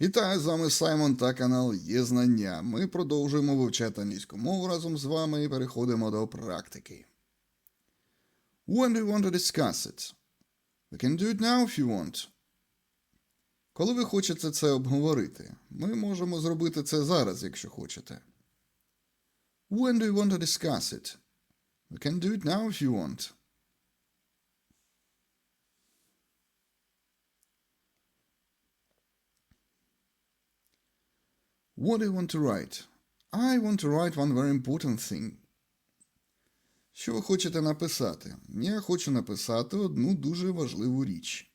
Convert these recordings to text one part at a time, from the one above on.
Вітаю, з вами Саймон та канал Є Знання. Ми продовжуємо вивчати англійську мову разом з вами і переходимо до практики. When do you want to discuss it? We can do it now if you want. Коли ви хочете це обговорити, ми можемо зробити це зараз, якщо хочете. When do you want to discuss it? We can do it now if you want. What do you want to write? I want to write one very important thing. Що ви хочете написати? Я хочу написати одну дуже важливу річ.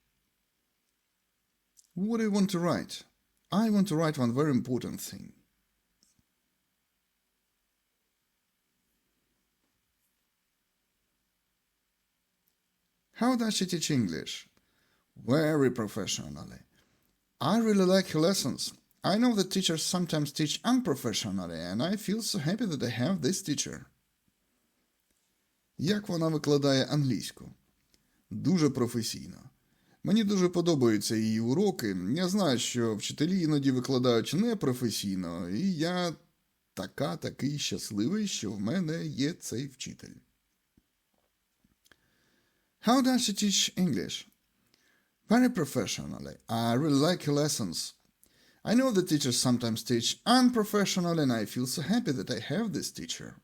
What do you want to write? I want to write one very important thing. How does she teach English? Very professionally. I really like her lessons. I know that teachers sometimes teach unprofessionally, and I feel so happy that I have this teacher. Як вона викладає англійську? Дуже професійно. Мені дуже подобаються її уроки. Я знаю, що вчителі іноді викладають непрофесійно, і я така такий щасливий, що в мене є цей вчитель. How does she teach English? Very professionally. I really like her lessons. I know that teachers sometimes teach unprofessionally, and I feel so happy that I have this teacher.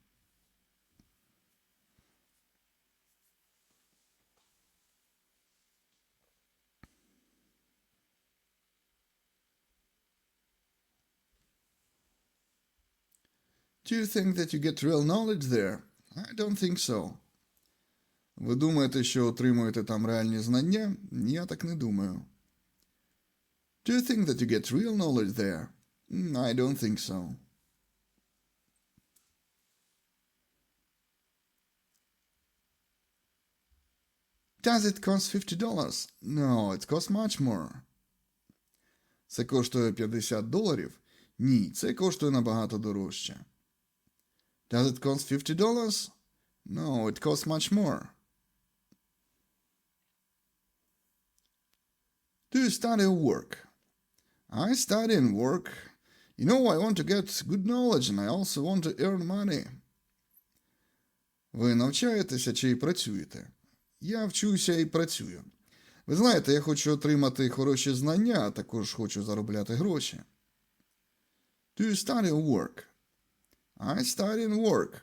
Do you think that you get real knowledge there? I don't think so. Ви думаєте, що отримуєте там реальні знання? Я так не думаю. Do you think that you get real knowledge there? Mm, I don't think so. Does it cost $50? No, it costs much more. Це коштує 50 доларів? Ні, це коштує набагато дорожче. Does it cost $50? No, it costs much more. Do you study or work? I study and work. You know, I want to get good knowledge and I also want to earn money. Ви навчаєтеся чи працюєте? Я вчуся і працюю. Ви знаєте, я хочу отримати хороші знання, а також хочу заробляти гроші. Do you study or work? I study and work.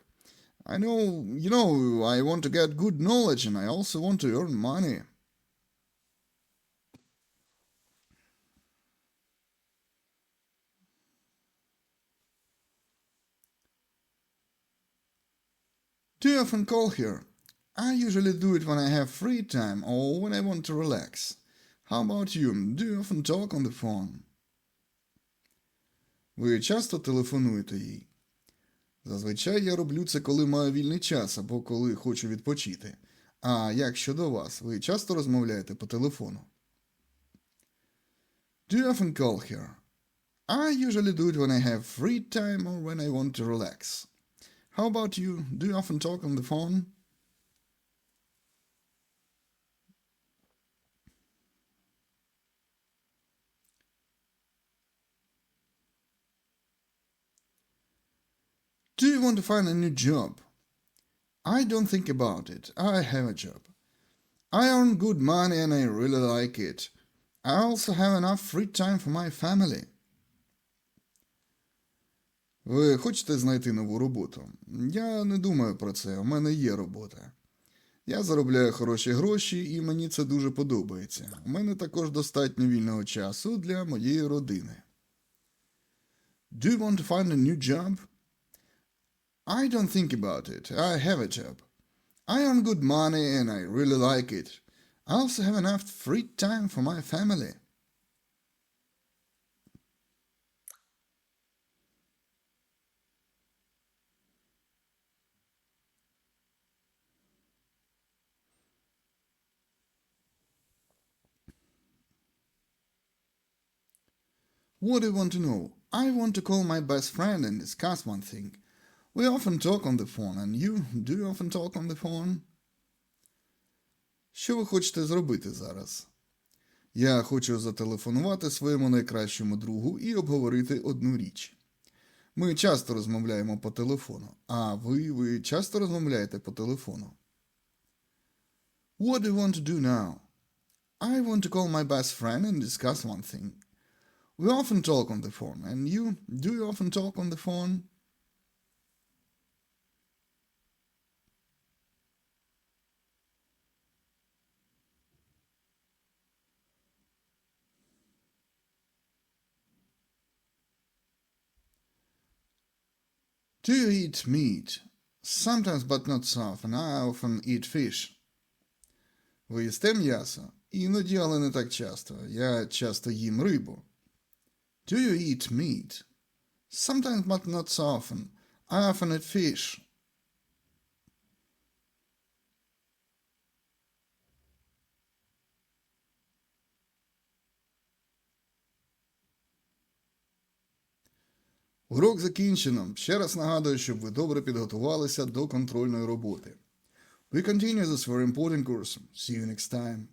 I know, you know, I want to get good knowledge and I also want to earn money. You often call her? I usually do it when I have free time or when I want to relax. How about you? Do you often talk on the phone? Ви часто телефонуєте їй? Зазвичай я роблю це, коли маю вільний час або коли хочу відпочити. А як щодо вас, ви часто розмовляєте по телефону? Do you often call her? I usually do it when I have free time or when I want to relax. How about you? Do you often talk on the phone? Do you want to find a new job? I don't think about it. I have a job. I earn good money and I really like it. I also have enough free time for my family. Ви хочете знайти нову роботу? Я не думаю про це. У мене є робота. Я заробляю хороші гроші, і мені це дуже подобається. У мене також достатньо вільного часу для моєї родини. Do you want to find a new job? I don't think about it. I have a job. I earn good money and I really like it. I also have enough free time for my family. What do you want to know? I want to call my best friend and discuss one thing. We often talk on the phone, and you? Do you often talk on the phone? Що ви хочете зробити зараз? Я хочу зателефонувати своєму найкращому другу і обговорити одну річ. Ми часто розмовляємо по телефону. А ви, ви часто розмовляєте по телефону? What do you want to do now? I want to call my best friend and discuss one thing. We often talk on the phone. And you? Do you often talk on the phone? Do you eat meat? Sometimes, but not so often. I often eat fish. Ви їсте м'ясо? Іноді, але не так часто. Я часто їм рибу. Do you eat meat? Sometimes, but not so often. I often eat fish. Урок закінчено. Ще раз нагадую, щоб ви добре підготувалися до контрольної роботи. We continue this very important course. See you next time.